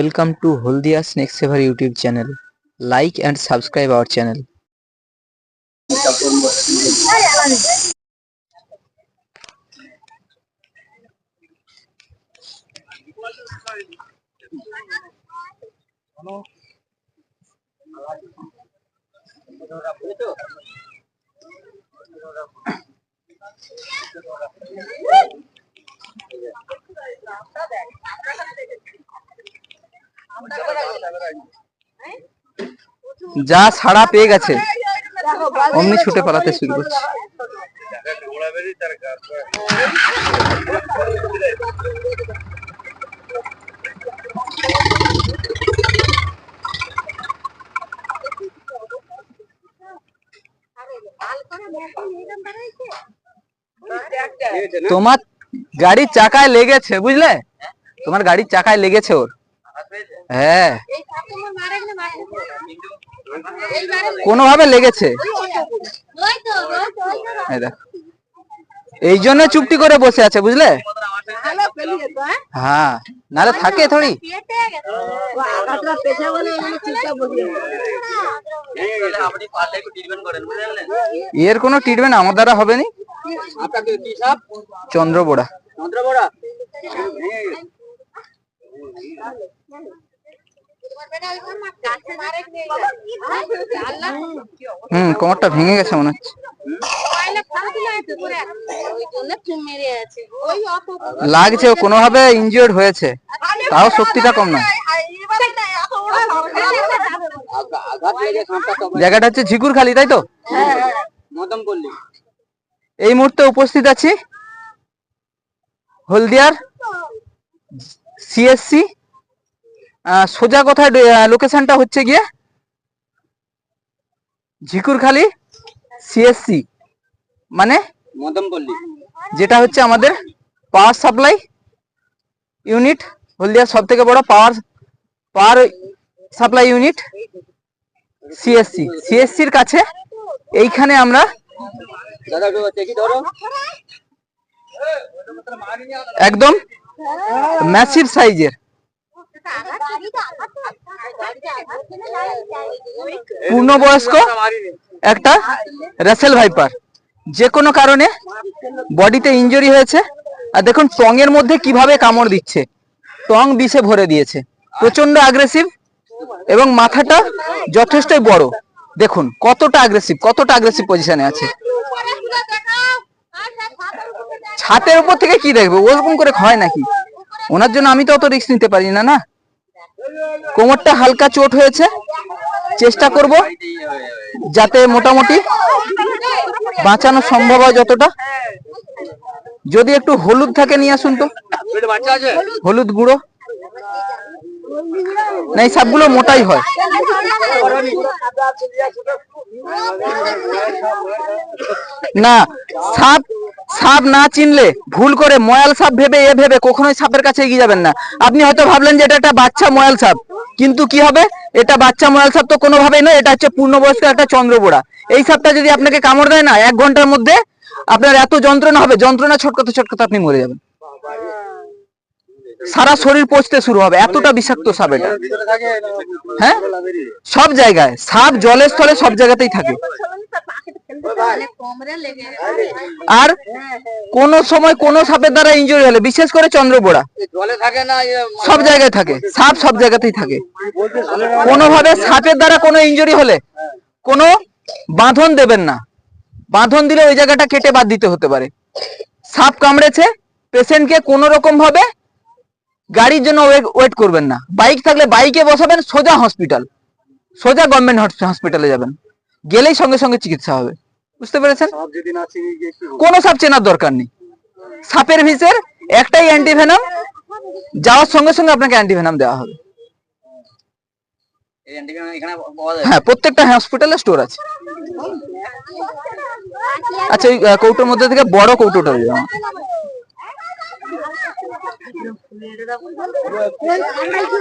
Welcome to Haldia Snakes Saver YouTube channel. Like and subscribe our channel. যা ছাড়া পেয়ে গেছে অমনি ছুটে পালাতে শুরু করছে তোমার গাড়ির চাকায় লেগেছে বুঝলে তোমার গাড়ির চাকায় লেগেছে ওর হ্যাঁ কোনোভাবে লেগেছে এই জন্য চুপটি করে বসে আছে বুঝলে হ্যাঁ নাহলে থাকে থোড়ি এর কোনো ট্রিটমেন্ট আমার দ্বারা হবে নি চন্দ্রবোড়া চন্দ্রবোড়া হুম কোমরটা ভেঙে গেছে মনে হচ্ছে লাগছে ও কোনোভাবে ইনজিওর্ড হয়েছে তাও শক্তিটা কম না জায়গাটা হচ্ছে ঝিকুর খালি তাই তো এই মুহূর্তে উপস্থিত আছি হলদিয়ার সিএসসি সোজা কথায় লোকেশনটা হচ্ছে গিয়ে ঝিকুরখালি সিএসসি মানে মদমপল্লী যেটা হচ্ছে আমাদের পাওয়ার সাপ্লাই ইউনিট হলদিয়ার সব থেকে বড় power power supply unit CSC সিএসসির কাছে এইখানে আমরা একদম ম্যাসিভ সাইজের পূর্ণবয়স্ক একটা রাসেল ভাইপার যে কোনো কারণে বডিতে ইঞ্জুরি হয়েছে আর দেখুন এর মধ্যে কিভাবে কামড় দিচ্ছে টং বিষে ভরে দিয়েছে প্রচন্ড আগ্রেসিভ এবং মাথাটা যথেষ্টই বড় দেখুন কতটা আগ্রেসিভ কতটা আগ্রেসিভ পজিশনে আছে ছাতের উপর থেকে কি দেখবে ওরকম করে হয় নাকি ওনার জন্য আমি তো অত রিস্ক নিতে পারি না না কোমরটা হালকা চোট হয়েছে চেষ্টা করব যাতে মোটামুটি বাঁচানো সম্ভব হয় যতটা যদি একটু হলুদ থাকে নিয়ে আসুন তো হলুদ গুঁড়ো না এই সাপগুলো মোটাই হয় না সাপ সাপ না চিনলে ভুল করে ময়াল সাপ ভেবে এ ভেবে কখনোই সাপের কাছে এগিয়ে যাবেন না আপনি হয়তো ভাবলেন যে এটা একটা বাচ্চা ময়াল সাপ কিন্তু কি হবে এটা বাচ্চা ময়াল সাপ তো কোনোভাবেই নয় এটা হচ্ছে পূর্ণবয়স্ক একটা চন্দ্রবোড়া এই সাপটা যদি আপনাকে কামড় দেয় না এক ঘন্টার মধ্যে আপনার এত যন্ত্রণা হবে যন্ত্রণা ছটকাতে ছটকাতে আপনি মরে যাবেন সারা শরীর পচতে শুরু হবে এতটা বিষাক্ত সাপ এটা হ্যাঁ সব জায়গায় সাপ জলের স্থলে সব জায়গাতেই থাকে আর হ্যাঁ, হ্যাঁ। কোন সময় কোন সাপের দ্বারা ইঞ্জুরি হলে বিশেষ করে চন্দ্রপোড়া থাকে না মানে সব জায়গায় থাকে সাপ সব জায়গাতেই থাকে কোনোভাবে সাপের দ্বারা কোনো ইঞ্জুরি হলে কোনো বাঁধন দেবেন না বাঁধন দিলে ওই জায়গাটা কেটে বাদ দিতে হতে পারে সাপ কামড়েছে পেশেন্টকে কোনো রকম ভাবে গাড়ির জন্য ওয়েট করবেন না বাইক থাকলে বাইকে বসাবেন সোজা হসপিটাল সোজা গভর্নমেন্ট হসপিটালে যাবেন গেলেই সঙ্গে সঙ্গে চিকিৎসা হবে বুঝতে পেরেছেন কোনো সাপ চেনার দরকার নেই সাপের ভিসের একটাই অ্যান্টিভেনাম যাওয়ার সঙ্গে সঙ্গে আপনাকে অ্যান্টিভেনাম দেওয়া হবে হ্যাঁ প্রত্যেকটা হসপিটালে স্টোর আছে আচ্ছা কৌটোর মধ্যে থেকে বড় কৌটোটা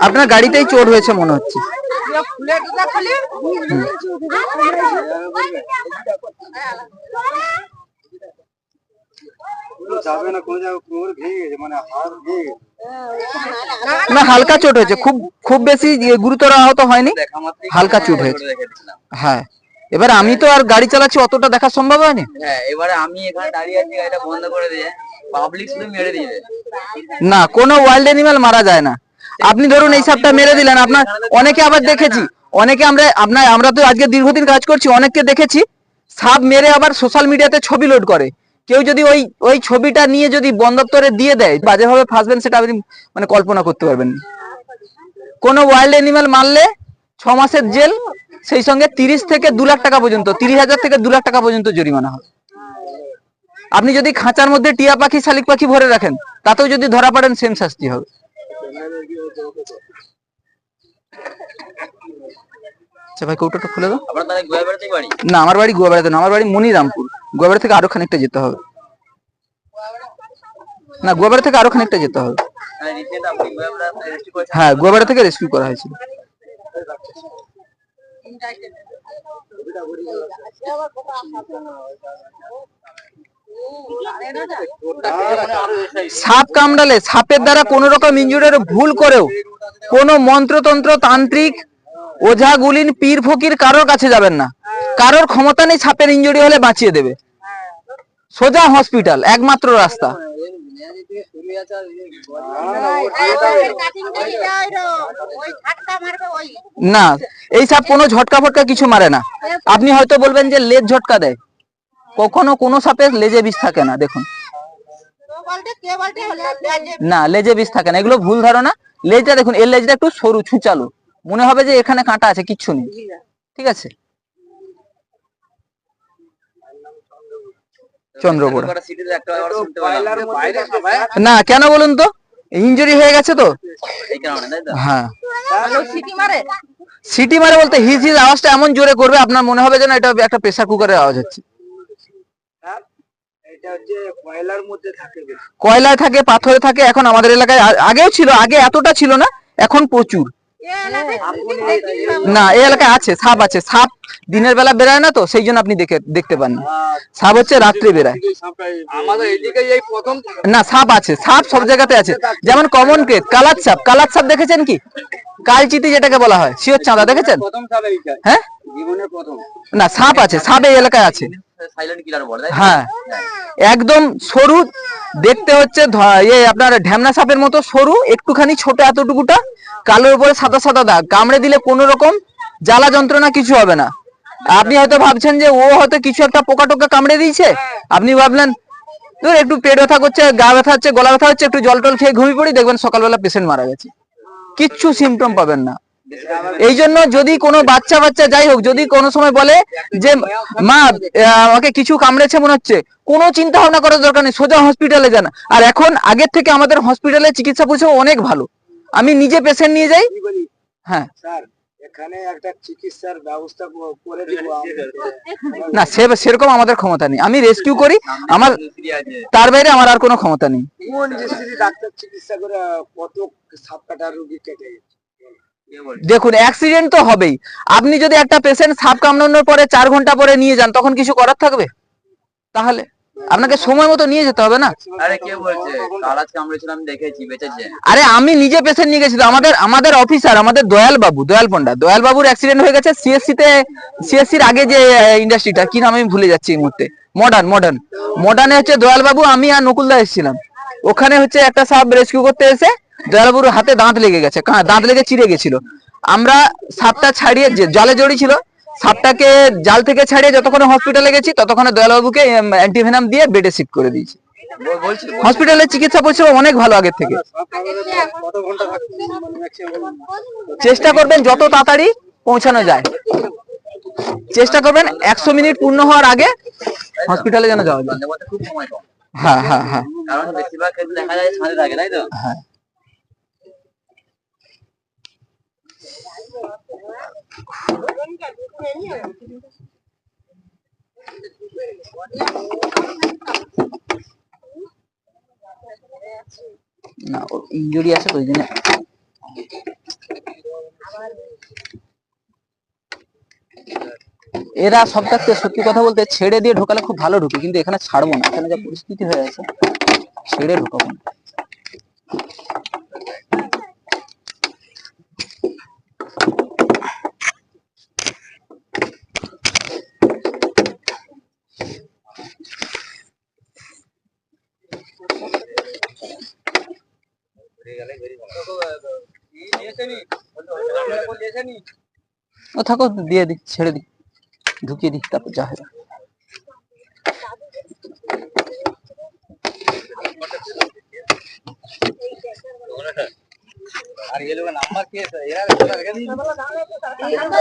আপনার গাড়িতেই চোর হয়েছে মনে হচ্ছে না হালকা চোট হয়েছে খুব খুব বেশি ইয়ে গুরুতর আহত হয়নি হালকা চোট হয়েছে হ্যাঁ এবার আমি তো আর গাড়ি চালাচ্ছি অতটা দেখা সম্ভব হয়নি হ্যাঁ, এবারে আমি এখানে দাঁড়িয়ে আছি গাড়িটা বন্ধ করে দিয়ে পাবলিক শুধু মেরে দিয়ে না কোনো ওয়াইল্ড অ্যানিমাল মারা যায় না আপনি ধরুন এই সাপটা মেরে দিলেন আপনার অনেকে আবার দেখেছি অনেকে আমরা আপনার আমরা তো আজকে দীর্ঘদিন কাজ করছি অনেককে দেখেছি সাপ মেরে আবার সোশ্যাল মিডিয়াতে ছবি লোড করে কেউ যদি ওই ওই ছবিটা নিয়ে যদি বন দপ্তরে দিয়ে দেয় বাজেভাবে ফাঁসবেন সেটা আপনি মানে কল্পনা করতে পারবেন কোনো ওয়াইল্ড অ্যানিমাল মারলে ছ মাসের জেল সেই সঙ্গে তিরিশ থেকে দু লাখ টাকা পর্যন্ত তিরিশ হাজার থেকে দু লাখ টাকা পর্যন্ত জরিমানা হবে আপনি যদি খাঁচার মধ্যে টিয়া পাখি শালিক পাখি ভরে রাখেন তাতেও যদি ধরা পড়েন সেম শাস্তি হবে আচ্ছা কৌটোটা খুলে দাও না আমার বাড়ি গোয়াবেড়াতে না আমার বাড়ি মনিরামপুর গোয়াবেড়া থেকে আরো খানিকটা যেতে হবে না গোয়াবেড়া থেকে আরো খানিকটা যেতে হবে হ্যাঁ গোয়াবেড়া থেকে রেস্কিউ করা হয়েছিল সাপ কামড়ালে সাপের দ্বারা কোন রকম ইঞ্জুরের ভুল করেও কোনো মন্ত্রতন্ত্র তান্ত্রিক ওঝা গুলিন পীর ফকির কারোর কাছে যাবেন না কারোর ক্ষমতা নেই সাপের ইঞ্জুরি হলে বাঁচিয়ে দেবে সোজা হসপিটাল একমাত্র রাস্তা না এই সব কোনো ঝটকা ফটকা কিছু মারে না আপনি হয়তো বলবেন যে লেজ ঝটকা দেয় কখনো কোনো সাপের লেজে বিষ থাকে না দেখুন না লেজে বিষ থাকে না এগুলো ভুল ধারণা লেজটা দেখুন এর লেজটা একটু সরু ছুঁচালো মনে হবে যে এখানে কাঁটা আছে কিচ্ছু নেই ঠিক আছে চন্দ্রপুরা না কেন বলুন তো ইঞ্জুরি হয়ে গেছে তো হ্যাঁ সিটি মারে বলতে হিজ হিজ আওয়াজটা এমন জোরে করবে আপনার মনে হবে যেন এটা একটা প্রেসার কুকারের আওয়াজ হচ্ছে কয়লায় থাকে পাথরে থাকে এখন আমাদের এলাকায় আগেও ছিল আগে এতটা ছিল না এখন প্রচুর না এই এলাকায় আছে সাপ আছে সাপ দিনের বেলা বেড়ায় না তো সেই জন্য আপনি দেখে দেখতে পান আচ্ছা। সাপ হচ্ছে রাত্রে বেড়ায় না সাপ আছে সাপ সব জায়গাতে আছে যেমন কমন ক্রেত কালাত সাপ কালাত সাপ দেখেছেন কি কালচিতি যেটাকে বলা হয় শিওর চাঁদা দেখেছেন হ্যাঁ না সাপ আছে সাপ এই এলাকায় আছে হ্যাঁ। একদম সরু দেখতে হচ্ছে ইয়ে, আপনার ঢ্যামনা সাপের মতো সরু একটুখানি ছোট এতটুকুটা কালোর উপরে সাদা সাদা দাগ কামড়ে দিলে কোনো রকম জ্বালা যন্ত্রণা কিছু হবে না আপনি হয়তো ভাবছেন যে ও হয়তো কিছু একটা পোকা টোকা কামড়ে দিয়েছে আপনি ভাবলেন একটু পেট ব্যথা করছে গা ব্যথা হচ্ছে গলা ব্যথা হচ্ছে একটু জল টল খেয়ে ঘুমিয়ে পড়ি দেখবেন সকালবেলা পেশেন্ট মারা গেছে কিচ্ছু সিমটম পাবেন না এই জন্য যদি কোনো বাচ্চা বাচ্চা যাই হোক যদি কোনো সময় বলে যে মা আমাকে কিছু কামড়েছে মনে হচ্ছে কোনো চিন্তা ভাবনা করার দরকার নেই সোজা হসপিটালে যান আর এখন আগের থেকে আমাদের হসপিটালে চিকিৎসা পরিষেবা অনেক ভালো আমি নিজে পেশেন্ট নিয়ে যাই হ্যাঁ না সে সেরকম আমাদের ক্ষমতা নেই আমি রেস্কিউ করি আমার তার বাইরে আমার আর কোনো ক্ষমতা নেই কত সাপ কাটার কেটে দেখুন অ্যাক্সিডেন্ট তো হবেই আপনি যদি একটা পেশেন্ট সাপ কামড়ানোর পরে চার ঘন্টা পরে নিয়ে যান তখন কিছু করার থাকবে তাহলে আপনাকে সময় মতো নিয়ে যেতে হবে না আরে আমি নিজে পেশেন্ট নিয়ে গেছি আমাদের আমাদের অফিসার আমাদের দয়াল বাবু দয়াল পন্ডা দয়াল বাবুর অ্যাক্সিডেন্ট হয়ে গেছে সিএসসি তে সিএসসি এর আগে যে ইন্ডাস্ট্রিটা কি নাম আমি ভুলে যাচ্ছি এই মুহূর্তে মডার্ন মডার্ন মডার্নে হচ্ছে দয়াল বাবু আমি আর নকুলদা এসেছিলাম ওখানে হচ্ছে একটা সাপ রেস্কিউ করতে এসে ড্রাইভারবাবুর হাতে দাঁত লেগে গেছে দাঁত লেগে চিড়ে গেছিল আমরা সাপটা ছাড়িয়ে জলে ছিল সাপটাকে জাল থেকে ছাড়িয়ে যতক্ষণে হসপিটালে গেছি ততক্ষণে দয়ালবাবুকে অ্যান্টিভেনাম দিয়ে বেডে শিফট করে দিয়েছি হসপিটালে চিকিৎসা পরিষেবা অনেক ভালো আগের থেকে চেষ্টা করবেন যত তাড়াতাড়ি পৌঁছানো যায় চেষ্টা করবেন একশো মিনিট পূর্ণ হওয়ার আগে হসপিটালে যেন যাওয়া যায় হ্যাঁ হ্যাঁ হ্যাঁ কারণ বেশিরভাগ দেখা যায় তাই তো হ্যাঁ না ইঞ্জুরি আছে তো ওই জন্য এরা থাকতে সত্যি কথা বলতে ছেড়ে দিয়ে ঢোকালে খুব ভালো ঢুকে কিন্তু এখানে ছাড়বো না এখানে যা পরিস্থিতি হয়ে আছে ছেড়ে ঢোকাবো না ও থাকো দিয়ে দি ছেড়ে দি ঢুকিয়ে দি তারপর যা হবে আর ये लोग नंबर के यार রেখে দিন আমি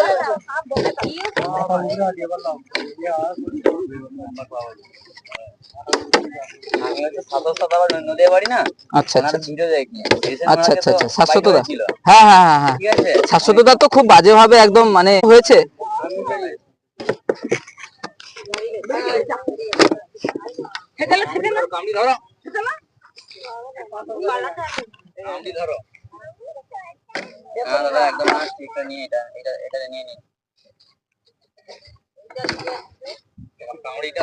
হচ্ছে সাতাশ শতাবার নদিয়া বাড়ি না আচ্ছা আচ্ছা শাশ্বতদা তো খুব বাজে ভাবে একদম মানে হয়েছে দাদা একদম এটা নিয়ে এটা এটা এটা নিয়ে নিন কামড়িটা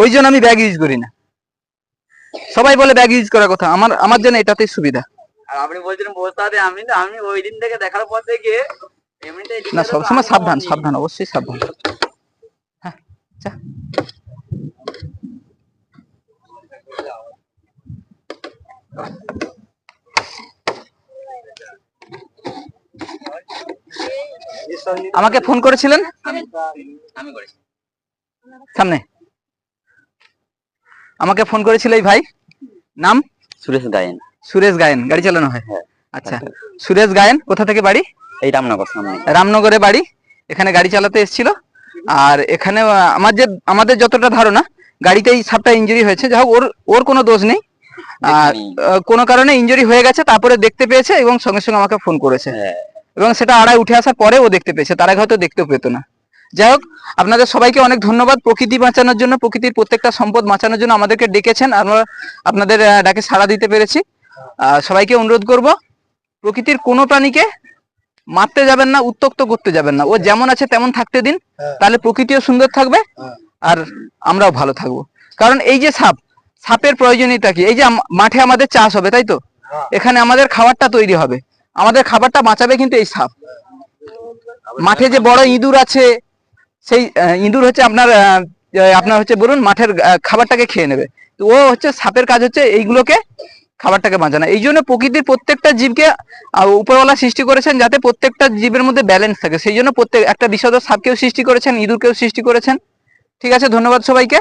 ওই জন্য আমি ব্যাগ ইউজ করি না সবাই বলে ব্যাগ ইউজ করার কথা আমার আমার জন্য এটাতেই সুবিধা আর আপনি বলছিলেন বস্তাতে আমি আমি ওই দিন থেকে দেখার পর থেকে এমনিতেই না সবসময় সাবধান সাবধান অবশ্যই সাবধান হ্যাঁ যা আমাকে ফোন করেছিলেন সামনে আমাকে ফোন করেছিল এই ভাই নাম সুরেশ গায়েন সুরেশ গায়েন গাড়ি চালানো হয় হ্যাঁ। আচ্ছা সুরেশ গায়েন কোথা থেকে বাড়ি এই রামনগর রামনগরে বাড়ি এখানে গাড়ি চালাতে এসেছিল আর এখানে আমার যে আমাদের যতটা ধারণা গাড়িতেই সাপটা ইঞ্জুরি হয়েছে যাই ওর ওর কোনো দোষ নেই কোনো কারণে ইঞ্জুরি হয়ে গেছে তারপরে দেখতে পেয়েছে এবং সঙ্গে সঙ্গে আমাকে ফোন করেছে হ্যাঁ। এবং সেটা আড়াই উঠে আসার পরে ও দেখতে পেয়েছে তার আগে হয়তো দেখতেও পেতো না যাই হোক আপনাদের সবাইকে অনেক ধন্যবাদ প্রকৃতি বাঁচানোর জন্য প্রকৃতির প্রত্যেকটা সম্পদ বাঁচানোর জন্য আমাদেরকে ডেকেছেন আমরা আপনাদের ডাকে সাড়া দিতে পেরেছি সবাইকে অনুরোধ করব প্রকৃতির কোনো প্রাণীকে মারতে যাবেন না উত্তক্ত করতে যাবেন না ও যেমন আছে তেমন থাকতে দিন হ্যাঁ। তাহলে প্রকৃতিও সুন্দর থাকবে হ্যাঁ। আর আমরাও ভালো থাকবো কারণ এই যে সাপ সাপের প্রয়োজনীয়তা কি এই যে মাঠে আমাদের চাষ হবে তাই তো হ্যাঁ। এখানে আমাদের খাবারটা তৈরি হবে আমাদের খাবারটা বাঁচাবে কিন্তু এই সাপ মাঠে যে বড় ইঁদুর আছে সেই ইঁদুর হচ্ছে আপনার আপনার হচ্ছে বলুন মাঠের খাবারটাকে খেয়ে নেবে তো ও হচ্ছে সাপের কাজ হচ্ছে এইগুলোকে খাবারটাকে বাঁচানো এই জন্য প্রকৃতির প্রত্যেকটা জীবকে উপরওয়ালা সৃষ্টি করেছেন যাতে প্রত্যেকটা জীবের মধ্যে ব্যালেন্স থাকে সেই জন্য প্রত্যেক একটা বিষদ সাপকেও সৃষ্টি করেছেন ইঁদুরকেও সৃষ্টি করেছেন ঠিক আছে ধন্যবাদ সবাইকে